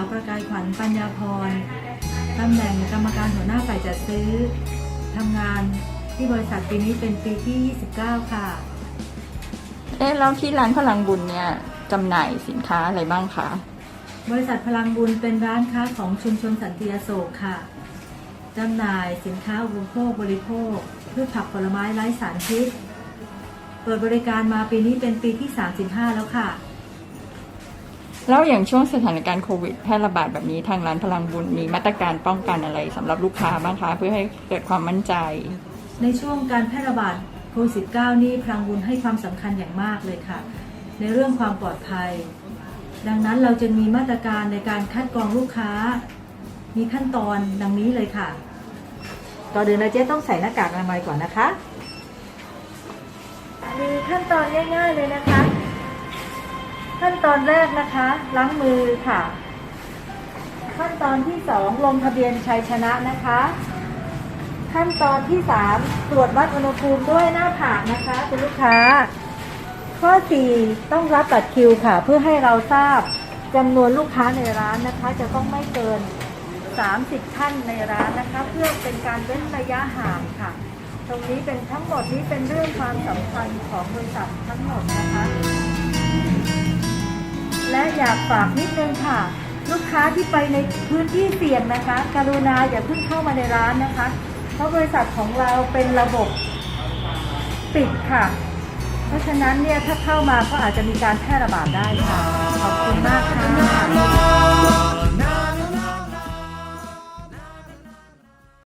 ลปัญญาพรตำแหน่งกรรมการหัวหน้าฝ่ายจัดซื้อทำงานที่บริษัทปีนี้เป็นปีที่ 29 ค่ะ เอ๊ะแล้วที่ร้านพลังบุญเนี่ยจำหน่ายสินค้าอะไรบ้างคะ บริษัทพลังบุญเป็นร้านค้าของชุมชนสันติอโศกค่ะจำหน่ายสินค้าอุปโภคบริโภคพืชผักผลไม้ไร้สารพิษ เปิดบริการมาปีนี้เป็นปีที่ 35 แล้วค่ะ แล้วอย่างช่วงสถานการณ์โควิดแพร่ระบาดแบบนี้ทางร้านพลังบุญมีมาตรการป้องกันอะไรสำหรับลูกค้าบ้างคะเพื่อให้เกิดความมั่นใจ ในช่วงการแพร่ระบาดโควิด -19 นี่พลังบุญให้ความสำคัญอย่างมากเลยค่ะ ในเรื่องความปลอดภัย ดังนั้นเราจะมีมาตรการในการคัดกรองลูกค้า มีขั้นตอนดังนี้เลยค่ะก่อนอื่นเราเจ๊ต้องใส่หน้ากากอนามัยก่อนนะคะ มีขั้นตอนง่าย ๆเลยนะคะ ขั้นตอนแรกนะคะ ล้างมือค่ะ ขั้นตอนที่สองลงทะเบียนชัยชนะนะคะ ขั้นตอนที่3ตรวจวัดอุณหภูมิด้วยหน้าผากนะคะคุณลูกค้า ข้อ4ต้องรับบัตรคิวค่ะ เพื่อให้เราทราบจำนวนลูกค้าในร้านนะคะ จะต้องไม่เกิน 30 ท่านในร้านนะคะ เพื่อเป็นการเว้นระยะห่างค่ะ ตรงนี้เป็นทั้งหมดนี้เป็นเรื่องความสำคัญของบริษัททั้งหมดนะคะ และอยากฝากนิดนึงค่ะ ลูกค้าที่ไปในพื้นที่เสี่ยงนะคะ กรุณาอย่าเพิ่งเข้ามาในร้านนะคะ เพราะบริษัทของเราเป็นระบบปิดค่ะ เพราะฉะนั้นเนี่ยถ้าเข้ามาก็อาจจะมีการแพร่ระบาดได้ค่ะ ขอบคุณมากค่ะ